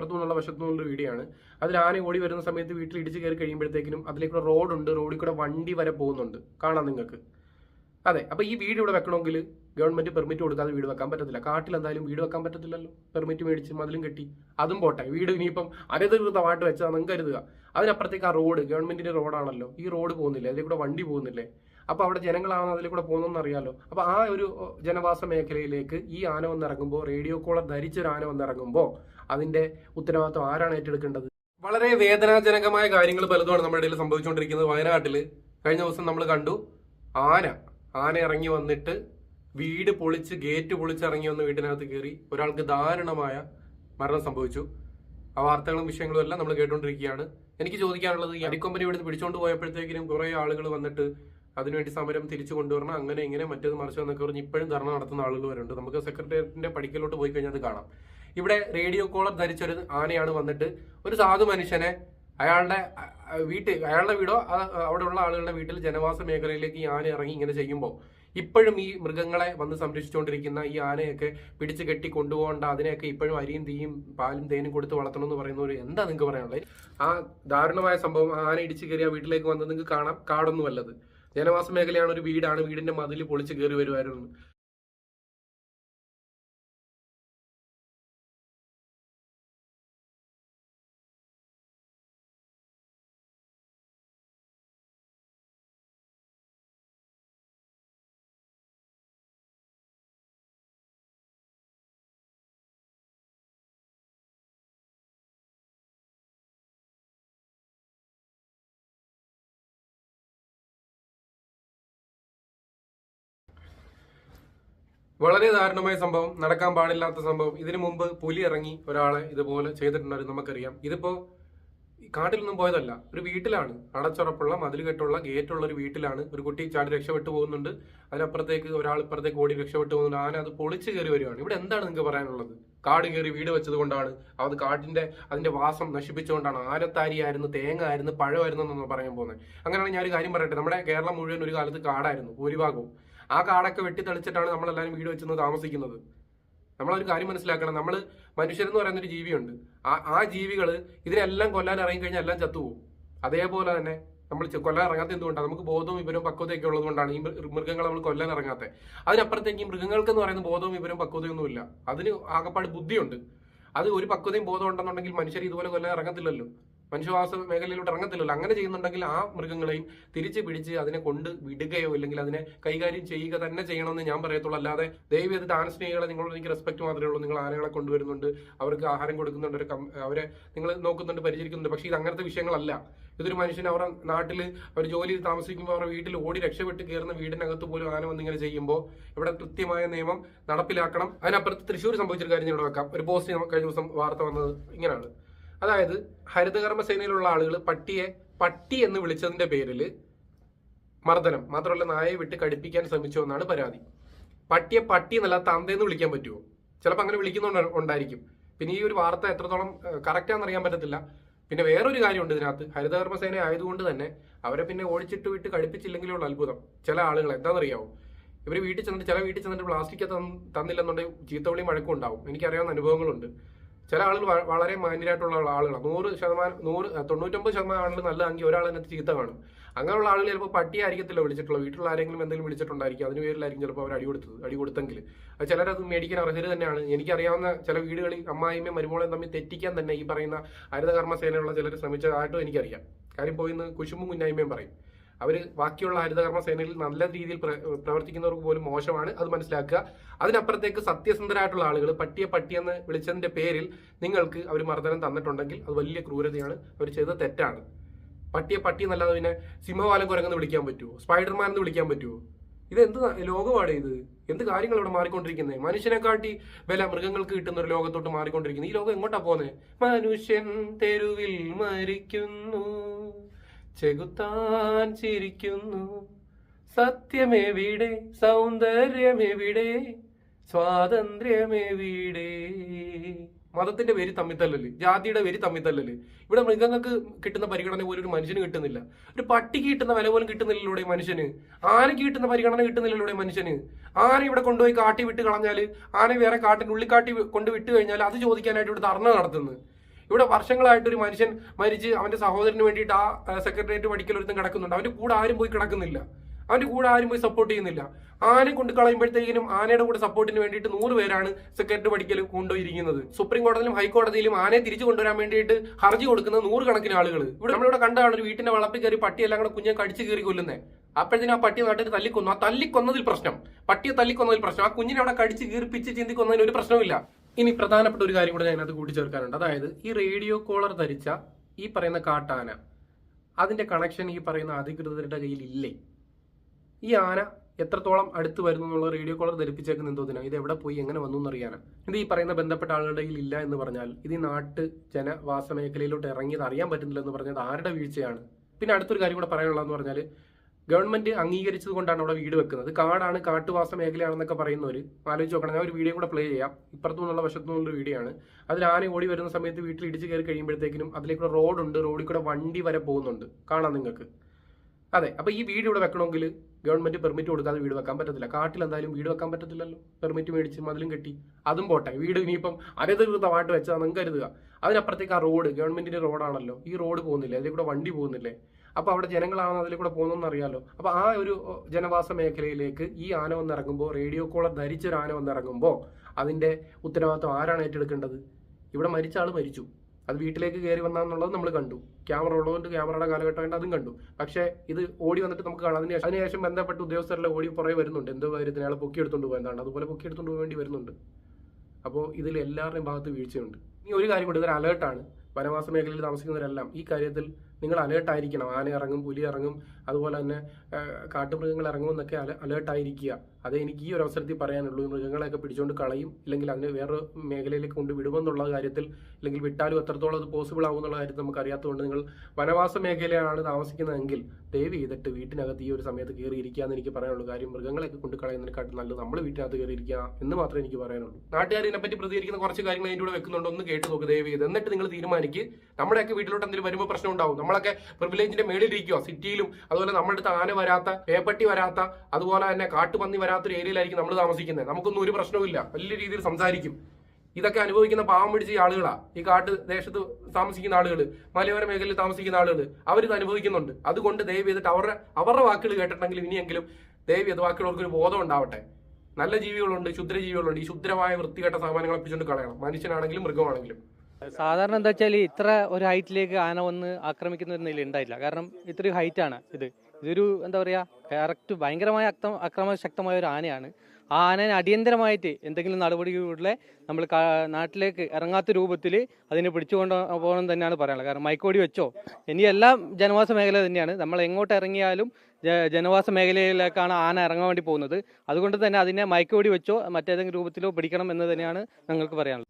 ഇപ്പുറത്തു നിന്നുള്ള വശത്തു നിന്നുള്ള വീഡിയോ ആണ് അതിൽ ആന ഓടി വരുന്ന സമയത്ത് വീട്ടിൽ ഇടിച്ച് കയറി കഴിയുമ്പോഴത്തേക്കിനും അതിലേക്കൂടെ റോഡുണ്ട് റോഡിൽ കൂടെ വണ്ടി വരെ പോകുന്നുണ്ട്. കാണാം നിങ്ങൾക്ക്. അതെ അപ്പോൾ ഈ വീട് ഇവിടെ വെക്കണമെങ്കിൽ ഗവൺമെന്റ് പെർമിറ്റ് കൊടുക്കാതെ വീട് വെക്കാൻ പറ്റത്തില്ല. കാട്ടിൽ എന്തായാലും വീട് വെക്കാൻ പറ്റത്തില്ലല്ലോ. പെർമിറ്റ് മേടിച്ച് മതിലും കെട്ടി. അതും പോട്ടെ. വീട് ഇനിയിപ്പം അനധികൃതമായിട്ട് വെച്ചാൽ നിങ്ങൾക്ക് കരുതുക. അതിനപ്പുറത്തേക്ക് ആ റോഡ് ഗവൺമെന്റിന്റെ റോഡാണല്ലോ. ഈ റോഡ് പോകുന്നില്ല? അതിൽ കൂടെ വണ്ടി പോകുന്നില്ലേ? അപ്പോൾ അവിടെ ജനങ്ങളാണ് അതിൽ കൂടെ പോകുന്നതെന്ന് അറിയാമല്ലോ അപ്പോൾ ആ ഒരു ജനവാസ മേഖലയിലേക്ക് ഈ ആന വന്നിറങ്ങുമ്പോൾ റേഡിയോ കോളർ ധരിച്ചൊരു ആന വന്നിറങ്ങുമ്പോൾ അതിന്റെ ഉത്തരവാദിത്വം ആരാണ് ഏറ്റെടുക്കേണ്ടത്? വളരെ വേദനാജനകമായ കാര്യങ്ങൾ പലതുമാണ് നമ്മുടെ ഇടയിൽ സംഭവിച്ചുകൊണ്ടിരിക്കുന്നത് വയനാട്ടിൽ കഴിഞ്ഞ ദിവസം നമ്മൾ കണ്ടു ആന. ആന ഇറങ്ങി വന്നിട്ട് വീട് പൊളിച്ച് ഗേറ്റ് പൊളിച്ച് ഇറങ്ങി വന്ന് വീട്ടിനകത്ത് കയറി ഒരാൾക്ക് ദാരുണമായ മരണം സംഭവിച്ചു. ആ വാർത്തകളും വിഷയങ്ങളും എല്ലാം നമ്മൾ കേട്ടുകൊണ്ടിരിക്കുകയാണ്. എനിക്ക് ചോദിക്കാനുള്ളത് ഈ അടിക്കൊമ്പനി ഇവിടുന്ന് പിടിച്ചുകൊണ്ട് പോയപ്പോഴത്തേക്കിനും കുറെ ആളുകൾ വന്നിട്ട് അതിനുവേണ്ടി സമരം തിരിച്ചു കൊണ്ടുവരണം അങ്ങനെ ഇങ്ങനെ മറ്റേത് മറിച്ചു എന്നൊക്കെ പറഞ്ഞ് ഇപ്പോഴും ധർണ നടത്തുന്ന ആളുകൾ വരുന്നുണ്ട് നമുക്ക് സെക്രട്ടേറിയറ്റിന്റെ പടിക്കലോട്ട് പോയി കഴിഞ്ഞാൽ അത് കാണാം. ഇവിടെ റേഡിയോ കോളർ ധരിച്ച ഒരു ആനയാണ് വന്നിട്ട്. ഒരു സാധു മനുഷ്യനെ അയാളുടെ വീട്ടിൽ അയാളുടെ വീടോ അവിടെയുള്ള ആളുകളുടെ വീട്ടിൽ ജനവാസ മേഖലയിലേക്ക് ഈ ആന ഇറങ്ങി ഇങ്ങനെ ചെയ്യുമ്പോൾ ഇപ്പോഴും ഈ മൃഗങ്ങളെ വന്ന് സംരക്ഷിച്ചുകൊണ്ടിരിക്കുന്ന ഈ ആനയൊക്കെ പിടിച്ച് കെട്ടി കൊണ്ടുപോകേണ്ട അതിനെയൊക്കെ ഇപ്പോഴും അരിയും തീയും പാലും തേനും കൊടുത്ത് വളർത്തണം എന്ന് പറയുന്ന ഒരു എന്താ നിങ്ങൾക്ക് പറയാനുള്ളത്? ആ ദാരുണമായ സംഭവം ആന ഇടിച്ച് കയറി ആ വീട്ടിലേക്ക് വന്നത് നിങ്ങൾക്ക് കാണാം. കാടൊന്നും അല്ലത്. ജനവാസ മേഖലയാണ് ഒരു വീടാണ് വീടിന്റെ മതിൽ പൊളിച്ച് കയറി വരുമായിരുന്നു വളരെ ദാരുണമായ സംഭവം നടക്കാൻ പാടില്ലാത്ത സംഭവം. ഇതിനു മുമ്പ് പുലി ഇറങ്ങി ഒരാളെ ഇതുപോലെ ചെയ്തിട്ടുണ്ടായിരുന്നു നമുക്കറിയാം. ഇതിപ്പോ കാട്ടിലൊന്നും പോയതല്ല. ഒരു വീട്ടിലാണ്. അടച്ചുറപ്പുള്ള മതിൽ കെട്ടുള്ള ഗേറ്റുള്ള ഒരു വീട്ടിലാണ്. ഒരു കുട്ടി ചാടി രക്ഷപ്പെട്ടു പോകുന്നുണ്ട്. അതിനപ്പുറത്തേക്ക് ഒരാൾ ഇപ്പുറത്തേക്ക് ഓടി രക്ഷപ്പെട്ടു പോകുന്നുണ്ട്. ആന അത് പൊളിച്ചു കയറി വരികയാണ്. ഇവിടെ എന്താണ് നിങ്ങൾക്ക് പറയാനുള്ളത്? കാട് കയറി വീട് വെച്ചതുകൊണ്ടാണ്. അത് കാടിന്റെ അതിന്റെ വാസം നശിപ്പിച്ചുകൊണ്ടാണ്. ആരത്താരിയായിരുന്നു തേങ്ങ ആയിരുന്നു പഴമായിരുന്നു എന്നൊന്നും പറയാൻ പോകുന്നത്. അങ്ങനെയാണ് ഞാൻ ഒരു കാര്യം പറയട്ടെ. നമ്മുടെ കേരളം മുഴുവൻ ഒരു കാലത്ത് കാടായിരുന്നു ഭൂരിഭാഗവും. ആ കാടൊക്കെ വെട്ടിത്തെളിച്ചിട്ടാണ് നമ്മളെല്ലാവരും വീട് വെച്ചെന്ന് താമസിക്കുന്നത്. നമ്മളൊരു കാര്യം മനസ്സിലാക്കണം. നമ്മൾ മനുഷ്യരെന്ന് പറയുന്ന ഒരു ജീവിയുണ്ട്. ആ ആ ജീവികൾ ഇതിനെല്ലാം കൊല്ലാൻ ഇറങ്ങിക്കഴിഞ്ഞാൽ എല്ലാം ചത്തുപോകും. അതേപോലെ തന്നെ നമ്മൾ കൊല്ലാൻ ഇറങ്ങാത്ത എന്തുകൊണ്ടാണ്? നമുക്ക് ബോധവും വിവരവും പക്വതയൊക്കെ ഉള്ളതുകൊണ്ടാണ് ഈ മൃഗങ്ങളെ നമ്മൾ കൊല്ലാൻ ഇറങ്ങാത്തത് അതിനപ്പുറത്തേക്ക് മൃഗങ്ങൾക്ക് എന്ന് പറയുന്ന ബോധവും വിവരവും പക്വതയൊന്നുമില്ല. അതിന് ആകപ്പാട് ബുദ്ധിയുണ്ട്. അത് ഒരു പക്വതയും ബോധം ഉണ്ടെന്നുണ്ടെങ്കിൽ മനുഷ്യർ ഇതുപോലെ കൊല്ലാൻ ഇറങ്ങത്തില്ലല്ലോ. മനുഷ്യവാസ മേഖലയിലോട്ട് ഇറങ്ങത്തില്ലല്ലോ. അങ്ങനെ ചെയ്യുന്നുണ്ടെങ്കിൽ ആ മൃഗങ്ങളെയും തിരിച്ചു പിടിച്ച് അതിനെ കൊണ്ട് വിടുകയോ ഇല്ലെങ്കിൽ അതിനെ കൈകാര്യം ചെയ്യുക തന്നെ ചെയ്യണമെന്ന് ഞാൻ പറയത്തുള്ളൂ. അല്ലാതെ ദയവ് ചെയ്തിട്ട് ആനസ്നേഹികളെ നിങ്ങളോട് എനിക്ക് റെസ്പെക്ട് മാത്രമേ ഉള്ളൂ. നിങ്ങൾ ആനകളെ കൊണ്ടുവരുന്നുണ്ട് അവർക്ക് ആഹാരം കൊടുക്കുന്നുണ്ട് അവരെ നിങ്ങൾ നോക്കുന്നുണ്ട് പരിചരിക്കുന്നുണ്ട്. പക്ഷേ ഇത് അങ്ങനത്തെ വിഷയങ്ങളല്ല. ഇതൊരു മനുഷ്യൻ അവരുടെ നാട്ടിൽ അവർ ജോലി താമസിക്കുമ്പോൾ അവരുടെ വീട്ടിൽ ഓടി രക്ഷപ്പെട്ട് കയറുന്ന വീടിനകത്ത് പോലും ആന വന്നിങ്ങനെ ചെയ്യുമ്പോൾ ഇവിടെ കൃത്യമായ നിയമം നടപ്പിലാക്കണം. അതിനപ്പുറത്ത് തൃശ്ശൂർ സംഭവിച്ചൊരു കാര്യം ഇവിടെ വെക്കാം. ഒരു പോസ്റ്റ് കഴിഞ്ഞ ദിവസം വാർത്ത വന്നത് ഇങ്ങനെയാണ്. അതായത് ഹരിതകർമ്മ സേനയിലുള്ള ആളുകൾ പട്ടിയെ പട്ടി എന്ന് വിളിച്ചതിന്റെ പേരിൽ മർദ്ദനം മാത്രമല്ല നായയെ വിട്ട് കടിപ്പിക്കാൻ ശ്രമിച്ചു എന്നാണ് പരാതി. പട്ടിയെ പട്ടി എന്നല്ല തന്തയെന്ന് വിളിക്കാൻ പറ്റുമോ ചിലപ്പോൾ അങ്ങനെ വിളിക്കുന്നുണ്ട് ഉണ്ടായിരിക്കും. പിന്നെ ഈ ഒരു വാർത്ത എത്രത്തോളം കറക്റ്റാണെന്ന് അറിയാൻ പറ്റത്തില്ല. പിന്നെ വേറൊരു കാര്യമുണ്ട് ഇതിനകത്ത്. ഹരിതകർമ്മ സേന ആയതുകൊണ്ട് തന്നെ അവരെ പിന്നെ ഓടിച്ചിട്ട് വിട്ട് കടിപ്പിച്ചില്ലെങ്കിലുള്ള അത്ഭുതം. ചില ആളുകൾ എന്താണെന്നറിയാവോ? ഇവർ വീട്ടിൽ ചെന്നിട്ട് ചില വീട്ടിൽ ചെന്നിട്ട് പ്ലാസ്റ്റിക് തന്നില്ലെന്നുണ്ടെങ്കിൽ ചീത്തവിളിയും വഴക്കും ഉണ്ടാവും. എനിക്കറിയാവുന്ന അനുഭവങ്ങളുണ്ട്. ചില ആളുകൾ വളരെ മാന്യരായിട്ടുള്ള ആളുകളാണ്. നൂറ് ശതമാനം നൂറ് തൊണ്ണൂറ്റൊമ്പത് ശതമാനം ആളുകൾ നല്ലതാണെങ്കിൽ ഒരാൾ അതിനകത്ത് ചീത്ത കാണും. അങ്ങനെയുള്ള ആളുകൾ ചിലപ്പോൾ പട്ടിയായിരിക്കത്തില്ല വിളിച്ചിട്ടുള്ളൂ വീട്ടിലുള്ള ആരെങ്കിലും എന്തെങ്കിലും വിളിച്ചിട്ടുണ്ടായിരിക്കും. അതിന് പേരിലായിരിക്കും ചിലപ്പോൾ അവർ അടി കൊടുത്തത് അടി കൊടുത്തെങ്കിൽ. അത് ചിലരത് മേടിക്കാൻ അർഹര് തന്നെയാണ്. എനിക്കറിയാവുന്ന ചില വീടുകളിൽ അമ്മായിമ്മയും മരുമോളെയും തമ്മിൽ തെറ്റിക്കാൻ തന്നെ ഈ പറയുന്ന ഹരിതകർമ്മ സേനയുള്ള ചിലർ ശ്രമിച്ചതായിട്ടും എനിക്കറിയാം. കാര്യം പോയിന്ന് കുശുമ്പും കുഞ്ഞായ്മയും പറയും. അവർ ബാക്കിയുള്ള ഹരിതകർമ്മ സേനയിൽ നല്ല രീതിയിൽ പ്രവർത്തിക്കുന്നവർക്ക് പോലും മോശമാണ് അത് മനസ്സിലാക്കുക. അതിനപ്പുറത്തേക്ക് സത്യസന്ധരായിട്ടുള്ള ആളുകൾ പട്ടിയെ പട്ടിയെന്ന് വിളിച്ചതിന്റെ പേരിൽ നിങ്ങൾക്ക് അവർ മർദ്ദനം തന്നിട്ടുണ്ടെങ്കിൽ അത് വലിയ ക്രൂരതയാണ്. അവർ ചെയ്ത തെറ്റാണ്. പട്ടിയെ പട്ടി എന്നല്ലാതെ പിന്നെ സിംഹവാലം കുരങ്ങെന്ന് വിളിക്കാൻ പറ്റുമോ സ്പൈഡർമാൻ എന്ന് വിളിക്കാൻ പറ്റുമോ ഇത് എന്ത് ലോകമാണ് ഇത്? എന്ത് കാര്യങ്ങൾ ഇവിടെ മാറിക്കൊണ്ടിരിക്കുന്നത് മനുഷ്യനെക്കാട്ടി വില മൃഗങ്ങൾക്ക് കിട്ടുന്ന ഒരു ലോകത്തോട്ട് മാറിക്കൊണ്ടിരിക്കുന്നത് ഈ ലോകം എങ്ങോട്ടാ പോകുന്നത് മനുഷ്യൻ തെരുവിൽ മരിക്കുന്നു. ചെകുത്താൻ ചിരിക്കുന്നു. സത്യമെവിടെ? സൗന്ദര്യമെവിടെ? സ്വാതന്ത്ര്യമെവിടെ? മതത്തിന്റെ പേര് തമ്മിത്തല്ലല് ജാതിയുടെ പേര് തമ്മിത്തല്ലല് ഇവിടെ മൃഗങ്ങൾക്ക് കിട്ടുന്ന പരിഗണന പോലും ഒരു മനുഷ്യന് കിട്ടുന്നില്ല. ഒരു പട്ടിക്ക് കിട്ടുന്ന വില പോലും കിട്ടുന്നില്ലല്ലോ മനുഷ്യന്. ആനയ്ക്ക് കിട്ടുന്ന പരിഗണന കിട്ടുന്നില്ലല്ലോ മനുഷ്യന്. ആന ഇവിടെ കൊണ്ടുപോയി കാട്ടി വിട്ട് കളഞ്ഞാൽ ആന വേറെ കാട്ടിന് ഉള്ളിക്കാട്ടി കൊണ്ട് വിട്ട് കഴിഞ്ഞാൽ അത് ചോദിക്കാനായിട്ട് ഇവിടെ ധർണ നടത്തുന്നു. ഇവിടെ വർഷങ്ങളായിട്ട് ഒരു മനുഷ്യൻ മരിച്ച് അവന്റെ സഹോദരന് വേണ്ടിയിട്ട് ആ സെക്രട്ടേറിയറ്റ് പഠിക്കൽ ഒരുത്തും കിടക്കുന്നുണ്ട്. അവന്റെ കൂടെ ആരും പോയി കിടക്കുന്നില്ല. അവന്റെ കൂടെ ആരും പോയി സപ്പോർട്ട് ചെയ്യുന്നില്ല. ആനയെ കൊണ്ട് കളയുമ്പോഴത്തേക്കിനും ആനയുടെ കൂടെ സപ്പോർട്ടിന് വേണ്ടിയിട്ട് നൂറ് പേരാണ് സെക്രട്ടറി പഠിക്കൽ കൊണ്ടുപോയിരിക്കുന്നത് സുപ്രീം കോടതിയിലും ഹൈക്കോടതിയിലും ആനയെ തിരിച്ചു കൊണ്ടുവരാൻ വേണ്ടിയിട്ട് ഹർജി കൊടുക്കുന്ന നൂറുകണക്കിന് ആളുകൾ ഇവിടെ നമ്മളിവിടെ കണ്ടാണ് ഒരു വീട്ടിന്റെ വളപ്പിൽ കയറി പട്ടിയെല്ലാം കൂടെ കുഞ്ഞെ കടിച്ചു കയറി കൊല്ലുന്നത് അപ്പോഴത്തേനും ആ പട്ടിയെ നാട്ടിൽ തല്ലിക്കൊന്നു. ആ തല്ലിക്കൊന്നതിൽ പ്രശ്നം. പട്ടിയെ തല്ലിക്കൊന്നതിൽ പ്രശ്നം. ആ കുഞ്ഞിനെ അവിടെ കടിച്ച് കീർപ്പിച്ച് ചിന്തിക്കൊന്നതിന് ഒരു പ്രശ്നവുമില്ല. ഇനി പ്രധാനപ്പെട്ട ഒരു കാര്യം കൂടെ ഞാൻ അതിനകത്ത് കൂട്ടിച്ചേർക്കാനുണ്ട്. അതായത് ഈ റേഡിയോ കോളർ ധരിച്ച ഈ പറയുന്ന കാട്ടാന അതിന്റെ കണക്ഷൻ ഈ പറയുന്ന അധികൃതരുടെ കയ്യിൽ ഇല്ലേ ഈ ആന എത്രത്തോളം അടുത്ത് വരുന്നു എന്നുള്ള റേഡിയോ കോളർ ധരിപ്പിച്ചേക്കുന്ന എന്തോതിനാ ഇത് എവിടെ പോയി? എങ്ങനെ വന്നു എന്നറിയാനാണ് ഇത് ഈ പറയുന്ന ബന്ധപ്പെട്ട ആളുകളുടെ കയ്യിൽ ഇല്ല എന്ന് പറഞ്ഞാൽ ഇത് ഈ നാട്ട് ജനവാസ മേഖലയിലോട്ട് ഇറങ്ങിയത് അറിയാൻ പറ്റുന്നില്ല എന്ന് പറഞ്ഞത് ആരുടെ വീഴ്ചയാണ്? പിന്നെ അടുത്തൊരു കാര്യം കൂടെ പറയാനുള്ളതെന്ന് പറഞ്ഞാൽ ഗവൺമെന്റ് അംഗീകരിച്ചത് കൊണ്ടാണ് അവിടെ വീട് വെക്കുന്നത്. കാടാണ് കാട്ടുവാസ മേഖലയാണെന്നൊക്കെ പറയുന്നവർ ആലോചിച്ച് നോക്കണം. ഞാൻ ഒരു വീഡിയോ കൂടെ പ്ലേ ചെയ്യാം. ഇപ്പുറത്തു നിന്നുള്ള വശത്തു നിന്നുള്ള വീഡിയോ ആണ്. അതിൽ ആന ഓടി വരുന്ന സമയത്ത് വീട്ടിൽ ഇടിച്ചു കയറി കഴിയുമ്പോഴത്തേക്കിനും അതിലേക്കൂടെ റോഡുണ്ട് റോഡിൽ കൂടെ വണ്ടി വരെ പോകുന്നുണ്ട്. കാണാം നിങ്ങൾക്ക്. അതെ അപ്പോൾ ഈ വീട് ഇവിടെ വെക്കണമെങ്കിൽ ഗവൺമെന്റ് പെർമിറ്റ് കൊടുക്കാതെ വീട് വെക്കാൻ പറ്റത്തില്ല. കാട്ടിൽ എന്തായാലും വീട് വെക്കാൻ പറ്റത്തില്ലല്ലോ. പെർമിറ്റ് മേടിച്ച് മതിലും കെട്ടി. അതും പോട്ടെ. വീട് ഇനിയിപ്പം അനധികൃതമായിട്ട് നിങ്ങൾ കരുതുക. അതിനപ്പുറത്തേക്ക് ആ റോഡ് ഗവൺമെന്റിന്റെ റോഡാണല്ലോ ഈ റോഡ് പോകുന്നില്ല? അതിൽ കൂടെ വണ്ടി പോകുന്നില്ലേ? അപ്പോൾ അവിടെ ജനങ്ങളാണ് അതിൽ കൂടെ പോകുന്നതെന്ന് അറിയാമല്ലോ അപ്പോൾ ആ ഒരു ജനവാസ മേഖലയിലേക്ക് ഈ ആന വന്നിറങ്ങുമ്പോൾ റേഡിയോ കോളർ ധരിച്ചൊരു ആന വന്നിറങ്ങുമ്പോൾ അതിന്റെ ഉത്തരവാദിത്വം ആരാണ് ഏറ്റെടുക്കേണ്ടത്? ഇവിടെ മരിച്ച ആൾ മരിച്ചു. അത് വീട്ടിലേക്ക് കയറി വന്നാന്നുള്ളത് നമ്മൾ കണ്ടു. ക്യാമറ ഉള്ളതുകൊണ്ട് ക്യാമറയുടെ കാലഘട്ടമായിട്ട് അതും കണ്ടു. പക്ഷേ ഇത് ഓടി വന്നിട്ട് നമുക്ക് കാണാം. അതിന് ശേഷം അതിനുശേഷം ബന്ധപ്പെട്ട ഉദ്യോഗസ്ഥരെല്ലാം ഓടി പുറകെ വരുന്നുണ്ട്. എന്തോ കാര്യത്തിന് അയാളെ പൊക്കിയെടുത്തോണ്ട് പോയതാണ് അതുപോലെ പൊക്കി എടുത്തുകൊണ്ട് പോകേണ്ടി വരുന്നുണ്ട്. അപ്പോൾ ഇതിൽ എല്ലാവരുടെയും ഭാഗത്ത് വീഴ്ചയുണ്ട്. ഇനി ഒരു കാര്യം കൂടി ഇതൊരു അലേർട്ടാണ് വനവാസ മേഖലയിൽ താമസിക്കുന്നവരെല്ലാം ഈ കാര്യത്തിൽ നിങ്ങൾ അലേർട്ടായിരിക്കണം ആന ഇറങ്ങും പുലി ഇറങ്ങും അതുപോലെ തന്നെ കാട്ടുമൃഗങ്ങൾ ഇറങ്ങും എന്നൊക്കെ അലേർട്ട് ആയിരിക്കുക. അതേ എനിക്ക് ഈ ഒരു അവസരത്തിൽ പറയാനുള്ളൂ മൃഗങ്ങളെയൊക്കെ പിടിച്ചുകൊണ്ട് കളയും ഇല്ലെങ്കിൽ അതിനെ വേറെ മേഖലയിലേക്ക് കൊണ്ട് വിടുമെന്നുള്ള കാര്യത്തിൽ അല്ലെങ്കിൽ വിട്ടാലും എത്രത്തോളം അത് പോസിബിൾ ആകുമെന്നുള്ള കാര്യത്തിൽ നമുക്ക് അറിയാത്തതുകൊണ്ട് നിങ്ങൾ വനവാസ മേഖലയാണ് താമസിക്കുന്നതെങ്കിൽ ദയവ് ചെയ്തിട്ട് വീട്ടിനകത്ത് ഈ ഒരു സമയത്ത് കയറി ഇരിക്കുക എന്ന് എനിക്ക് പറയാനുള്ളൂ. കാര്യം മൃഗങ്ങളെയൊക്കെ കൊണ്ട് കളയുന്നതിനെക്കാട്ടും നല്ലത് നമ്മൾ വീട്ടിനകത്ത് കയറി ഇരിക്കുക എന്ന് മാത്രമേ എനിക്ക് പറയാനുള്ളൂ. നാട്ടുകാർ പറ്റി പ്രതികരിക്കുന്ന കുറച്ച് കാര്യങ്ങൾ അതിന്റെ കൂടെ വെക്കുന്നുണ്ട്. ഒന്ന് കേട്ട് നോക്ക് ദയവ് ചെയ്ത്. എന്നിട്ട് നിങ്ങൾ തീരുമാനിക്ക്. നമ്മുടെയൊക്കെ വീട്ടിലോട്ട് എന്തെങ്കിലും വരുമ്പോൾ പ്രശ്നം ഉണ്ടാവും. നമ്മളൊക്കെ പ്രിവിലേജിന്റെ മേളിലിരിക്കുക സിറ്റിയിലും അതുപോലെ നമ്മുടെ അടുത്ത് ആന വരാത്ത പേപ്പട്ടി വരാത്ത അതുപോലെ തന്നെ കാട്ടുപന്നി വരാത്തൊരു ഏരിയയിലായിരിക്കും നമ്മൾ താമസിക്കുന്നത്. നമുക്കൊന്നും ഒരു പ്രശ്നവുമില്ല വലിയ രീതിയിൽ സംസാരിക്കും. ഇതൊക്കെ അനുഭവിക്കുന്ന പാവം പിടിച്ച ആളുകളാണ് ആളുകളാ. ഈ കാട്ട് ദേശത്ത് താമസിക്കുന്ന ആളുകൾ മലയോര മേഖലയിൽ താമസിക്കുന്ന ആളുകൾ അവരിത് അനുഭവിക്കുന്നുണ്ട്. അതുകൊണ്ട് ദയവ് ചെയ്തിട്ട് അവരുടെ അവരുടെ വാക്കുകൾ കേട്ടിട്ടുണ്ടെങ്കിൽ ഇനിയെങ്കിലും ദയവ് ചെയ്ത് ബാക്കിയുള്ളവർക്ക് ഒരു ബോധം ഉണ്ടാവട്ടെ. നല്ല ജീവികളുണ്ട് ക്ഷുദ്രജീവികളുണ്ട് ഈ ക്ഷുദ്രമായ വൃത്തികെട്ട സാമാനങ്ങൾ പിടിച്ചുകൊണ്ട് കളയണം. മനുഷ്യനാണെങ്കിലും മൃഗമാണെങ്കിലും. സാധാരണ എന്താ വെച്ചാൽ ഇത്ര ഒരു ഹൈറ്റിലേക്ക് ആന വന്ന് ആക്രമിക്കുന്ന ഒരു നില ഉണ്ടായില്ല കാരണം ഇത്രയും ആണ് ഇത്. ഇതൊരു എന്താ പറയുക കറക്റ്റ് ഭയങ്കരമായ അക്രമ അക്രമശക്തമായ ഒരു ആനയാണ്. ആ ആനയെ അടിയന്തരമായിട്ട് എന്തെങ്കിലും നടപടികളിലൂടെ നമ്മൾ നാട്ടിലേക്ക് ഇറങ്ങാത്ത രൂപത്തിൽ അതിനെ പിടിച്ചുകൊണ്ട് പോകണം തന്നെയാണ് പറയാനുള്ളത്. കാരണം മൈക്കോടി വെച്ചോ? ഇനി എല്ലാം ജനവാസ മേഖല തന്നെയാണ്. നമ്മൾ എങ്ങോട്ട് ഇറങ്ങിയാലും ജനവാസ മേഖലയിലേക്കാണ് ആന ഇറങ്ങാൻ വേണ്ടി പോകുന്നത്. അതുകൊണ്ട് തന്നെ അതിനെ മൈക്കോടി വെച്ചോ മറ്റേതെങ്കിലും രൂപത്തിലോ പിടിക്കണം എന്ന് തന്നെയാണ് ഞങ്ങൾക്ക് പറയാനുള്ളത്.